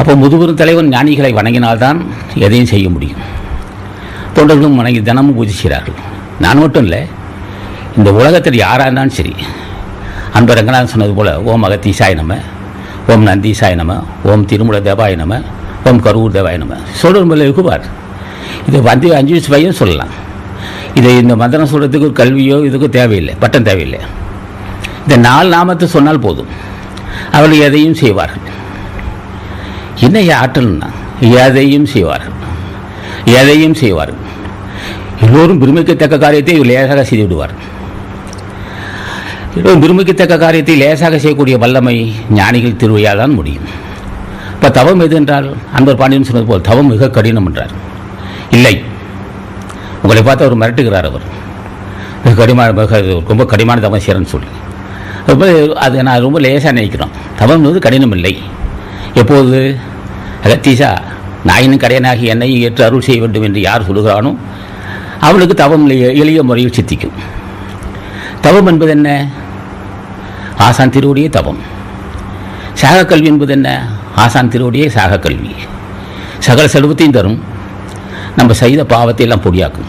அப்போ முதுபெரும் தலைவன் ஞானிகளை வணங்கினால்தான் எதையும் செய்ய முடியும். தொண்டர்களும் வணங்கி தினமும் பூஜை செய்கிறார்கள் நான் மட்டும் இல்லை இந்த உலகத்தில் யாராக இருந்தாலும் சரி அன்பர் ரங்கநாதன் சொன்னது போல் ஓம் அகத்தீசாய நம ஓம் நந்தீசாய நம ஓம் திருமுல தேவாய நம ஓம் கரூர் தேவாய நம. சொல்கிற மேலே இருக்குவார் இதை வந்து அஞ்சு வயசு பையன் சொல்லலாம். இதை இந்த மந்திரம் சொல்கிறதுக்கு ஒரு கல்வியோ இதுக்கோ தேவையில்லை பட்டம் தேவையில்லை. இந்த நாலு நாமத்தை சொன்னால் போதும். அவர்கள் எதையும் செய்வார்கள். என்ன ஆற்றல்னா? எதையும் செய்வார்கள். எதையும் செய்வார்கள். எல்லோரும் பெருமைக்கத்தக்க காரியத்தை லேசாக செய்து விடுவார் எல்லோரும் பெருமைக்கத்தக்க காரியத்தை லேசாக செய்யக்கூடிய வல்லமை ஞானிகள் திருவையால் தான் முடியும். இப்போ தவம் எது என்றால் அன்பர் பாண்டியன் சொன்னது போல் தவம் மிக கடினம் என்றார். இல்லை. உங்களை பார்த்து அவர் மிரட்டுகிறார் அவர். மிக கடிமான மிக ரொம்ப கடிமான தவம் செய்கிறேன்னு சொல்லி. ரொம்ப அது நான் ரொம்ப லேசாக நினைக்கிறோம். தவம் என்பது கடினம் இல்லை எப்போது? ரத்தீசா நாயினும் கடையனாகி என்னையும் ஏற்று அருள் செய்ய வேண்டும் என்று யார் சொல்லுகிறானோ அவளுக்கு தவம் எளிய- முறையில் சித்திக்கும். தவம் என்பது என்ன ஆசான் திருவடியே தவம். சாகக்கல்வி கல்வி என்பது என்ன ஆசான் திருவடியே சாகக்கல்வி. கல்வி சகல செல்வத்தையும் தரும். நம்ம செய்த பாவத்தை எல்லாம் பொடியாக்கும்.